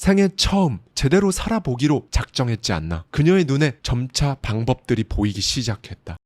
생애 처음 제대로 살아보기로 작정했지 않나. 그녀의 눈에 점차 방법들이 보이기 시작했다.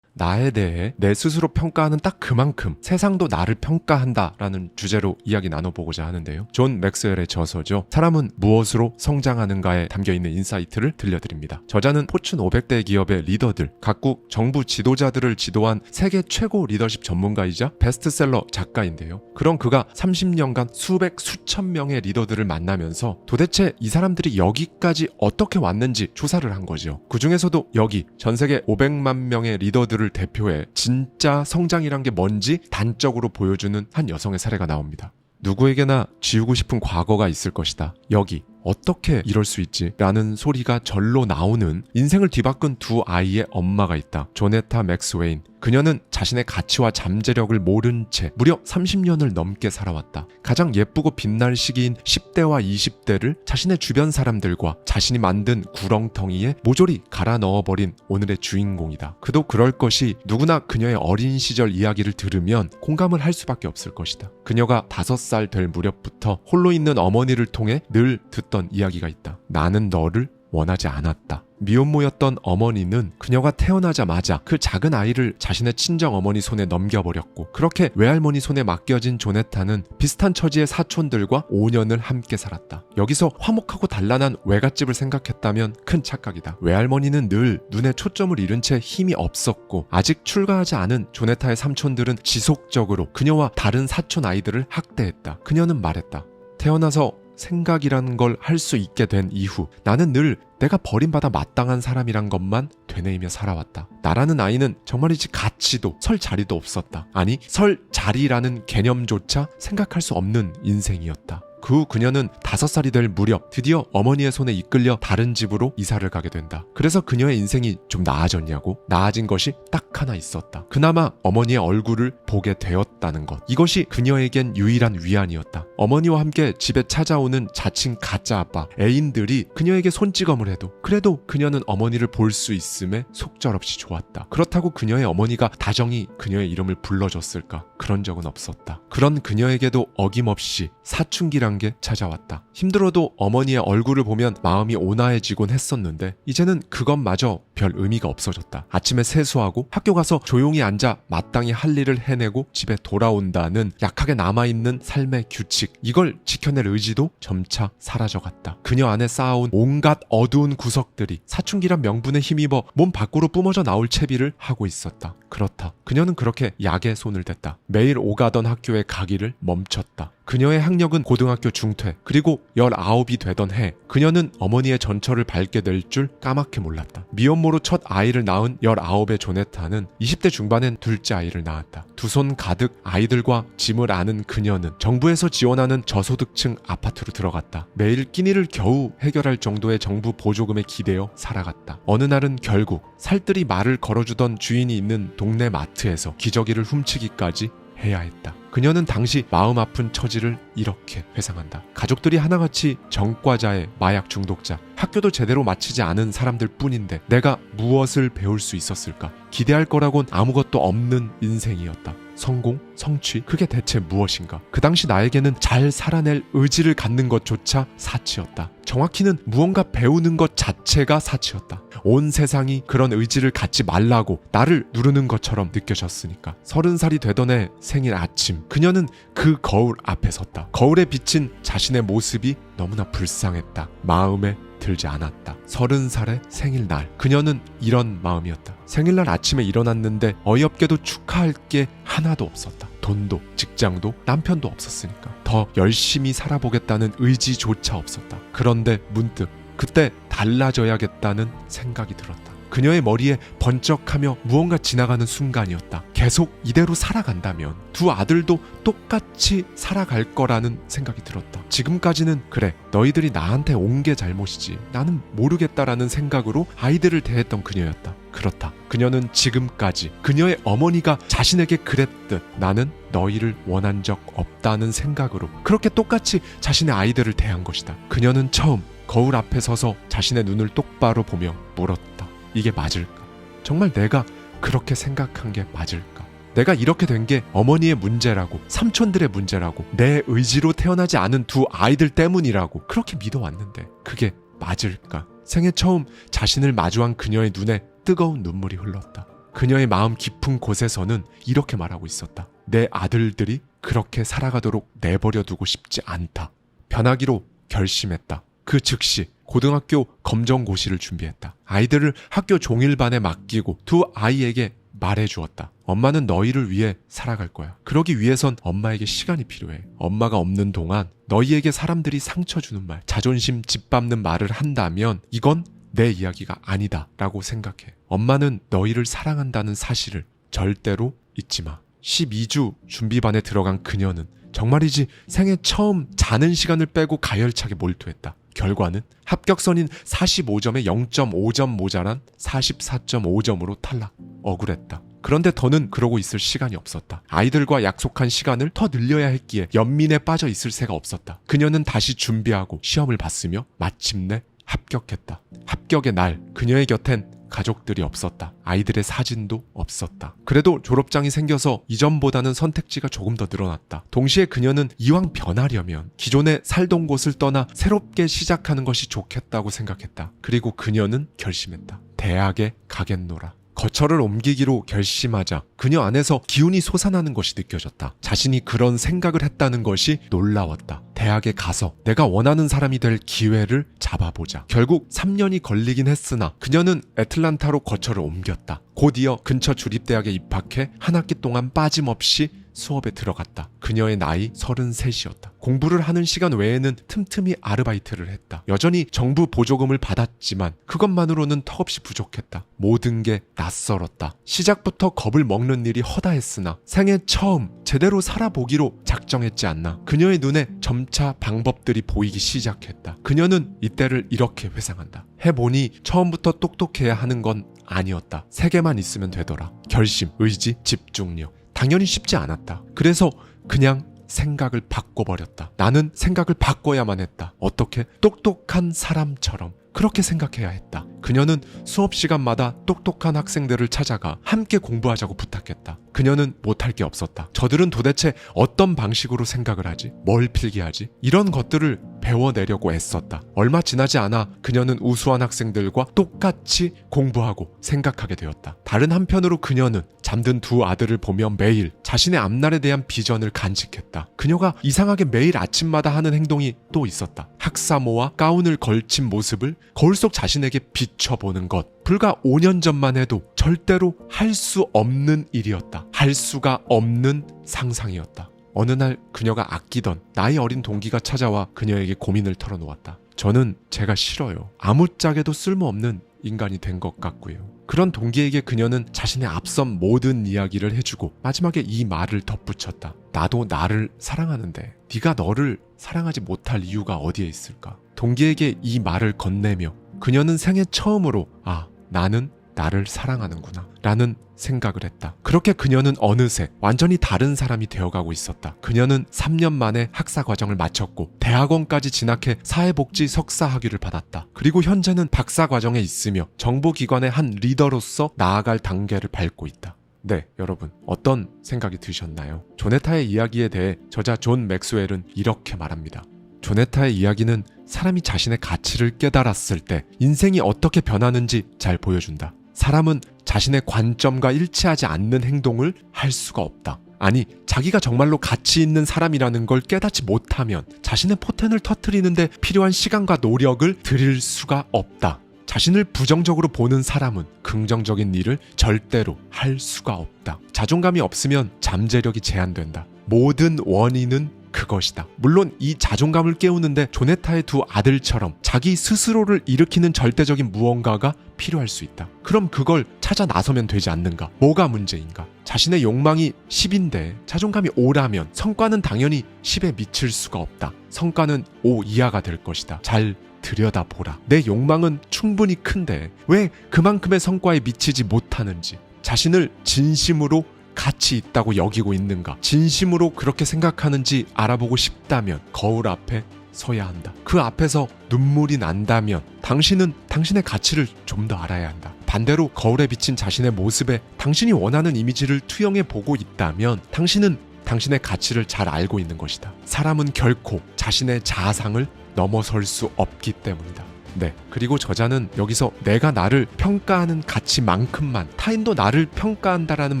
나에 대해 내 스스로 평가하는 딱 그만큼 세상도 나를 평가한다라는 주제로 이야기 나눠보고자 하는데요. 존 맥스웰의 저서죠. 사람은 무엇으로 성장하는가에 담겨 있는 인사이트를 들려드립니다. 저자는 포춘 500대 기업의 리더들, 각국 정부 지도자들을 지도한 세계 최고 리더십 전문가이자 베스트셀러 작가인데요. 그런 그가 30년간 수백 수천 명의 리더들을 만나면서 도대체 이 사람들이 여기까지 어떻게 왔는지 조사를 한 거죠. 그 중에서도 여기 전 세계 500만 명의 리더들 을 대표해 진짜 성장이란 게 뭔지 단적으로 보여주는 한 여성의 사례가 나옵니다. 누구에게나 지우고 싶은 과거가 있을 것이다. 여기 어떻게 이럴 수 있지? 라는 소리가 절로 나오는 인생을 뒤바꾼 두 아이의 엄마가 있다. 조네타 맥스웨인. 그녀는 자신의 가치와 잠재력을 모른 채 무려 30년을 넘게 살아왔다. 가장 예쁘고 빛날 시기인 10대와 20대를 자신의 주변 사람들과 자신이 만든 구렁텅이에 모조리 갈아 넣어버린 오늘의 주인공이다. 그도 그럴 것이 누구나 그녀의 어린 시절 이야기를 들으면 공감을 할 수밖에 없을 것이다. 그녀가 5살 될 무렵부터 홀로 있는 어머니를 통해 늘 듣던 이야기가 있다. 나는 너를 원하지 않았다. 미혼모였던 어머니는 그녀가 태어나자마자 그 작은 아이를 자신의 친정 어머니 손에 넘겨버렸고 그렇게 외할머니 손에 맡겨진 조네타는 비슷한 처지의 사촌들과 5년을 함께 살았다. 여기서 화목하고 단란한 외갓집을 생각했다면 큰 착각이다. 외할머니는 늘 눈에 초점을 잃은 채 힘이 없었고 아직 출가하지 않은 조네타의 삼촌들은 지속적으로 그녀와 다른 사촌 아이들을 학대했다. 그녀는 말했다. 태어나서 생각이라는 걸 할 수 있게 된 이후 나는 늘 내가 버림받아 마땅한 사람이란 것만 되뇌이며 살아왔다. 나라는 아이는 정말이지 가치도 설 자리도 없었다. 아니 설 자리라는 개념조차 생각할 수 없는 인생이었다. 그 후 그녀는 다섯 살이 될 무렵 드디어 어머니의 손에 이끌려 다른 집으로 이사를 가게 된다. 그래서 그녀의 인생이 좀 나아졌냐고? 나아진 것이 딱 하나 있었다. 그나마 어머니의 얼굴을 보게 되었다는 것. 이것이 그녀에겐 유일한 위안이었다. 어머니와 함께 집에 찾아오는 자칭 가짜 아빠, 애인들이 그녀에게 손찌검을 해도 그래도 그녀는 어머니를 볼 수 있음에 속절없이 좋았다. 그렇다고 그녀의 어머니가 다정히 그녀의 이름을 불러줬을까? 그런 적은 없었다. 그런 그녀에게도 어김없이 사춘기 란게 찾아왔다. 힘들어도 어머니의 얼굴을 보면 마음이 온화해지곤 했었는데 이제는 그것마저 별 의미가 없어졌다. 아침에 세수하고 학교 가서 조용히 앉아 마땅히 할 일을 해내고 집에 돌아온다는 약하게 남아있는 삶의 규칙. 이걸 지켜낼 의지도 점차 사라져갔다. 그녀 안에 쌓아온 온갖 어두운 구석들이 사춘기란 명분에 힘입어 몸 밖으로 뿜어져 나올 채비를 하고 있었다. 그렇다. 그녀는 그렇게 약에 손을 댔다. 매일 오가던 학교에 가기를 멈췄다. 그녀의 학력은 고등학교 중퇴, 그리고 19이 되던 해, 그녀는 어머니의 전철을 밟게 될 줄 까맣게 몰랐다. 미혼모 로 첫 아이를 낳은 19의 조네타는 20대 중반엔 둘째 아이를 낳았다. 두 손 가득 아이들과 짐을 아는 그녀는 정부에서 지원하는 저소득층 아파트로 들어갔다. 매일 끼니를 겨우 해결할 정도의 정부 보조금에 기대어 살아갔다. 어느 날은 결국 살뜰히 말을 걸어주던 주인이 있는 동네 마트에서 기저귀를 훔치기까지 해야 했다. 그녀는 당시 마음 아픈 처지를 이렇게 회상한다. 가족들이 하나같이 정과자의 마약 중독자, 학교도 제대로 마치지 않은 사람들 뿐인데 내가 무엇을 배울 수 있었을까? 기대할 거라곤 아무것도 없는 인생이었다. 성공, 성취, 그게 대체 무엇인가? 그 당시 나에게는 잘 살아낼 의지를 갖는 것조차 사치였다. 정확히는 무언가 배우는 것 자체가 사치였다. 온 세상이 그런 의지를 갖지 말라고 나를 누르는 것처럼 느껴졌으니까. 서른 살이 되던 해 생일 아침, 그녀는 그 거울 앞에 섰다. 거울에 비친 자신의 모습이 너무나 불쌍했다. 마음에 들지 않았다. 서른 살의 생일날. 그녀는 이런 마음이었다. 생일날 아침에 일어났는데 어이없게도 축하할 게 하나도 없었다. 돈도, 직장도, 남편도 없었으니까. 더 열심히 살아보겠다는 의지조차 없었다. 그런데 문득 그때 달라져야겠다는 생각이 들었다. 그녀의 머리에 번쩍하며 무언가 지나가는 순간이었다. 계속 이대로 살아간다면 두 아들도 똑같이 살아갈 거라는 생각이 들었다. 지금까지는 그래, 너희들이 나한테 온 게 잘못이지. 나는 모르겠다라는 생각으로 아이들을 대했던 그녀였다. 그렇다. 그녀는 지금까지 그녀의 어머니가 자신에게 그랬듯 나는 너희를 원한 적 없다는 생각으로 그렇게 똑같이 자신의 아이들을 대한 것이다. 그녀는 처음 거울 앞에 서서 자신의 눈을 똑바로 보며 물었다. 이게 맞을까? 정말 내가 그렇게 생각한 게 맞을까? 내가 이렇게 된 게 어머니의 문제라고, 삼촌들의 문제라고, 내 의지로 태어나지 않은 두 아이들 때문이라고 그렇게 믿어왔는데 그게 맞을까? 생애 처음 자신을 마주한 그녀의 눈에 뜨거운 눈물이 흘렀다. 그녀의 마음 깊은 곳에서는 이렇게 말하고 있었다. 내 아들들이 그렇게 살아가도록 내버려 두고 싶지 않다. 변하기로 결심했다. 그 즉시 고등학교 검정고시를 준비했다. 아이들을 학교 종일반에 맡기고 두 아이에게 말해 주었다. 엄마는 너희를 위해 살아갈 거야. 그러기 위해선 엄마에게 시간이 필요해. 엄마가 없는 동안 너희에게 사람들이 상처 주는 말, 자존심 짓밟는 말을 한다면 이건 내 이야기가 아니다 라고 생각해. 엄마는 너희를 사랑한다는 사실을 절대로 잊지 마. 12주 준비반에 들어간 그녀는 정말이지 생애 처음 자는 시간을 빼고 가열차게 몰두했다. 결과는 합격선인 45점에 0.5점 모자란 44.5점으로 탈락. 억울했다. 그런데 더는 그러고 있을 시간이 없었다. 아이들과 약속한 시간을 더 늘려야 했기에 연민에 빠져 있을 새가 없었다. 그녀는 다시 준비하고 시험을 봤으며 마침내 합격했다. 합격의 날 그녀의 곁엔 가족들이 없었다. 아이들의 사진도 없었다. 그래도 졸업장이 생겨서 이전보다는 선택지가 조금 더 늘어났다. 동시에 그녀는 이왕 변하려면 기존에 살던 곳을 떠나 새롭게 시작하는 것이 좋겠다고 생각했다. 그리고 그녀는 결심했다. 대학에 가겠노라. 거처를 옮기기로 결심하자 그녀 안에서 기운이 솟아나는 것이 느껴졌다. 자신이 그런 생각을 했다는 것이 놀라웠다. 대학에 가서 내가 원하는 사람이 될 기회를 잡아보자. 결국 3년이 걸리긴 했으나 그녀는 애틀란타로 거처를 옮겼다. 곧이어 근처 주립대학에 입학해 한 학기 동안 빠짐없이 수업에 들어갔다. 그녀의 나이 33이었다. 공부를 하는 시간 외에는 틈틈이 아르바이트를 했다. 여전히 정부 보조금을 받았지만 그것만으로는 턱없이 부족했다. 모든 게 낯설었다. 시작부터 겁을 먹는 일이 허다했으나 생애 처음 제대로 살아보기로 작정했지 않나. 그녀의 눈에 점차 방법들이 보이기 시작했다. 그녀는 이때를 이렇게 회상한다. 해보니 처음부터 똑똑해야 하는 건 아니었다. 세 개만 있으면 되더라. 결심, 의지, 집중력. 당연히 쉽지 않았다. 그래서 그냥 생각을 바꿔버렸다. 나는 생각을 바꿔야만 했다. 어떻게? 똑똑한 사람처럼. 그렇게 생각해야 했다. 그녀는 수업 시간마다 똑똑한 학생들을 찾아가 함께 공부하자고 부탁했다. 그녀는 못할 게 없었다. 저들은 도대체 어떤 방식으로 생각을 하지? 뭘 필기하지? 이런 것들을 배워내려고 애썼다. 얼마 지나지 않아 그녀는 우수한 학생들과 똑같이 공부하고 생각하게 되었다. 다른 한편으로 그녀는 잠든 두 아들을 보며 매일 자신의 앞날에 대한 비전을 간직했다. 그녀가 이상하게 매일 아침마다 하는 행동이 또 있었다. 학사모와 가운을 걸친 모습을 거울 속 자신에게 비춰보는 것. 불과 5년 전만 해도 절대로 할 수 없는 일이었다. 할 수가 없는 상상이었다. 어느 날 그녀가 아끼던 나이 어린 동기가 찾아와 그녀에게 고민을 털어놓았다. 저는 제가 싫어요. 아무짝에도 쓸모없는 인간이 된 것 같고요. 그런 동기에게 그녀는 자신의 앞선 모든 이야기를 해주고 마지막에 이 말을 덧붙였다. 나도 나를 사랑하는데 네가 너를 사랑하지 못할 이유가 어디에 있을까? 동기에게 이 말을 건네며 그녀는 생애 처음으로 아 나는 나를 사랑하는구나 라는 생각을 했다. 그렇게 그녀는 어느새 완전히 다른 사람이 되어가고 있었다. 그녀는 3년 만에 학사 과정을 마쳤고 대학원까지 진학해 사회복지 석사 학위를 받았다. 그리고 현재는 박사 과정에 있으며 정보기관의 한 리더로서 나아갈 단계를 밟고 있다. 네, 여러분. 어떤 생각이 드셨나요? 조네타의 이야기에 대해 저자 존 맥스웰은 이렇게 말합니다. 조네타의 이야기는 사람이 자신의 가치를 깨달았을 때 인생이 어떻게 변하는지 잘 보여준다. 사람은 자신의 관점과 일치하지 않는 행동을 할 수가 없다. 아니, 자기가 정말로 가치 있는 사람이라는 걸 깨닫지 못하면 자신의 포텐을 터트리는데 필요한 시간과 노력을 들일 수가 없다. 자신을 부정적으로 보는 사람은 긍정적인 일을 절대로 할 수가 없다. 자존감이 없으면 잠재력이 제한된다. 모든 원인은 그것이다. 물론 이 자존감을 깨우는데 조네타의 두 아들처럼 자기 스스로를 일으키는 절대적인 무언가가 필요할 수 있다. 그럼 그걸 찾아 나서면 되지 않는가? 뭐가 문제인가? 자신의 욕망이 10인데 자존감이 5라면 성과는 당연히 10에 미칠 수가 없다. 성과는 5 이하가 될 것이다. 잘 들여다보라. 내 욕망은 충분히 큰데 왜 그만큼의 성과에 미치지 못하는지 자신을 진심으로 가치 있다고 여기고 있는가? 진심으로 그렇게 생각하는지 알아보고 싶다면 거울 앞에 서야 한다. 그 앞에서 눈물이 난다면 당신은 당신의 가치를 좀 더 알아야 한다. 반대로 거울에 비친 자신의 모습에 당신이 원하는 이미지를 투영해 보고 있다면 당신은 당신의 가치를 잘 알고 있는 것이다. 사람은 결코 자신의 자아상을 넘어설 수 없기 때문이다. 네. 그리고 저자는 여기서 내가 나를 평가하는 가치만큼만 타인도 나를 평가한다라는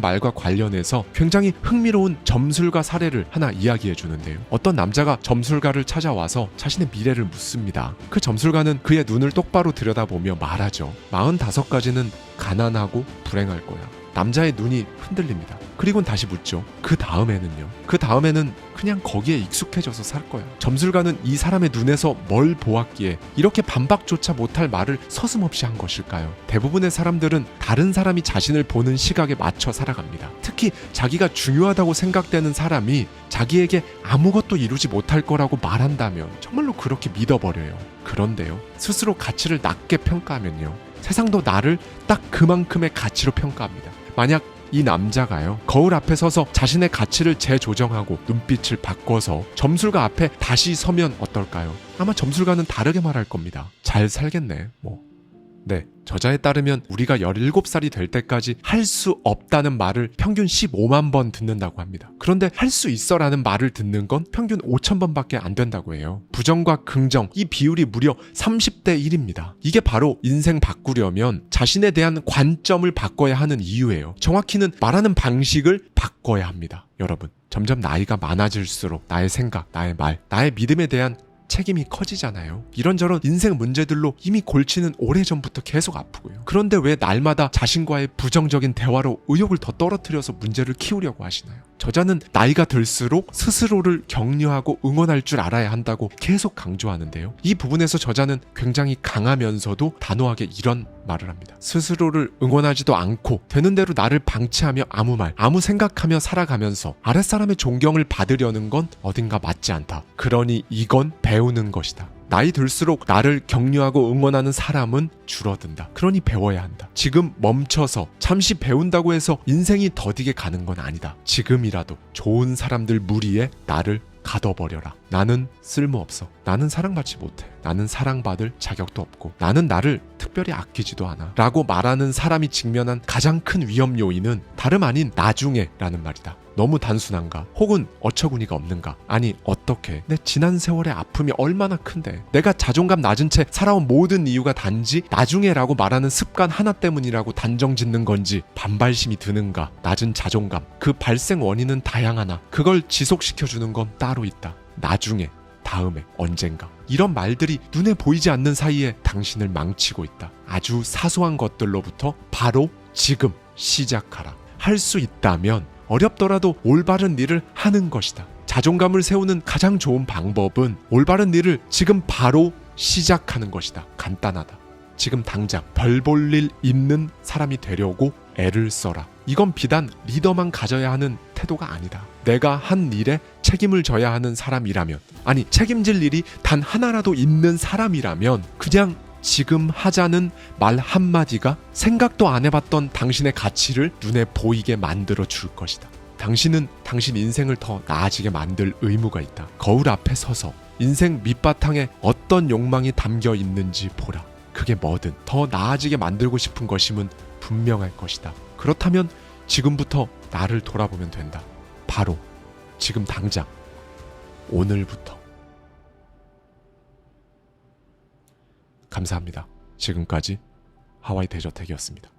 말과 관련해서 굉장히 흥미로운 점술가 사례를 하나 이야기해 주는데요. 어떤 남자가 점술가를 찾아와서 자신의 미래를 묻습니다. 그 점술가는 그의 눈을 똑바로 들여다보며 말하죠. 45가지는 가난하고 불행할 거야. 남자의 눈이 흔들립니다. 그리고는 다시 묻죠. 그 다음에는요. 그 다음에는 그냥 거기에 익숙해져서 살 거야. 점술가는 이 사람의 눈에서 뭘 보았기에 이렇게 반박조차 못할 말을 서슴없이 한 것일까요? 대부분의 사람들은 다른 사람이 자신을 보는 시각에 맞춰 살아갑니다. 특히 자기가 중요하다고 생각되는 사람이 자기에게 아무것도 이루지 못할 거라고 말한다면 정말로 그렇게 믿어버려요. 그런데요. 스스로 가치를 낮게 평가하면요. 세상도 나를 딱 그만큼의 가치로 평가합니다. 만약 이 남자가요 거울 앞에 서서 자신의 가치를 재조정하고 눈빛을 바꿔서 점술가 앞에 다시 서면 어떨까요? 아마 점술가는 다르게 말할 겁니다. 잘 살겠네. 뭐. 네. 저자에 따르면 우리가 17살이 될 때까지 할 수 없다는 말을 평균 15만 번 듣는다고 합니다. 그런데 할 수 있어라는 말을 듣는 건 평균 5천 번밖에 안 된다고 해요. 부정과 긍정, 이 비율이 무려 30대 1입니다. 이게 바로 인생 바꾸려면 자신에 대한 관점을 바꿔야 하는 이유예요. 정확히는 말하는 방식을 바꿔야 합니다. 여러분, 점점 나이가 많아질수록 나의 생각, 나의 말, 나의 믿음에 대한 책임이 커지잖아요. 이런저런 인생 문제들로 이미 골치는 오래전부터 계속 아프고요. 그런데 왜 날마다 자신과의 부정적인 대화로 의욕을 더 떨어뜨려서 문제를 키우려고 하시나요? 저자는 나이가 들수록 스스로를 격려하고 응원할 줄 알아야 한다고 계속 강조하는데요. 이 부분에서 저자는 굉장히 강하면서도 단호하게 이런 말을 합니다. 스스로를 응원하지도 않고 되는 대로 나를 방치하며 아무 말, 아무 생각하며 살아가면서 아랫사람의 존경을 받으려는 건 어딘가 맞지 않다. 그러니 이건 배우는 것이다. 나이 들수록 나를 격려하고 응원하는 사람은 줄어든다. 그러니 배워야 한다. 지금 멈춰서 잠시 배운다고 해서 인생이 더디게 가는 건 아니다. 지금이라도 좋은 사람들 무리에 나를 가둬버려라. 나는 쓸모없어. 나는 사랑받지 못해. 나는 사랑받을 자격도 없고. 나는 나를 특별히 아끼지도 않아. 라고 말하는 사람이 직면한 가장 큰 위험 요인은 다름 아닌 나중에 라는 말이다. 너무 단순한가? 혹은 어처구니가 없는가? 아니, 어떻게? 내 지난 세월의 아픔이 얼마나 큰데? 내가 자존감 낮은 채 살아온 모든 이유가 단지 나중에라고 말하는 습관 하나 때문이라고 단정 짓는 건지 반발심이 드는가? 낮은 자존감. 그 발생 원인은 다양하나 그걸 지속시켜주는 건 따로 있다. 나중에, 다음에, 언젠가. 이런 말들이 눈에 보이지 않는 사이에 당신을 망치고 있다. 아주 사소한 것들로부터 바로 지금 시작하라. 할 수 있다면 어렵더라도 올바른 일을 하는 것이다. 자존감을 세우는 가장 좋은 방법은 올바른 일을 지금 바로 시작하는 것이다. 간단하다. 지금 당장 별 볼 일 있는 사람이 되려고 애를 써라. 이건 비단 리더만 가져야 하는 태도가 아니다. 내가 한 일에 책임을 져야 하는 사람이라면, 아니, 책임질 일이 단 하나라도 있는 사람이라면, 그냥 지금 하자는 말 한마디가 생각도 안 해봤던 당신의 가치를 눈에 보이게 만들어 줄 것이다. 당신은 당신 인생을 더 나아지게 만들 의무가 있다. 거울 앞에 서서 인생 밑바탕에 어떤 욕망이 담겨 있는지 보라. 그게 뭐든 더 나아지게 만들고 싶은 것임은 분명할 것이다. 그렇다면 지금부터 나를 돌아보면 된다. 바로 지금 당장 오늘부터. 감사합니다. 지금까지 하와이 대저택이었습니다.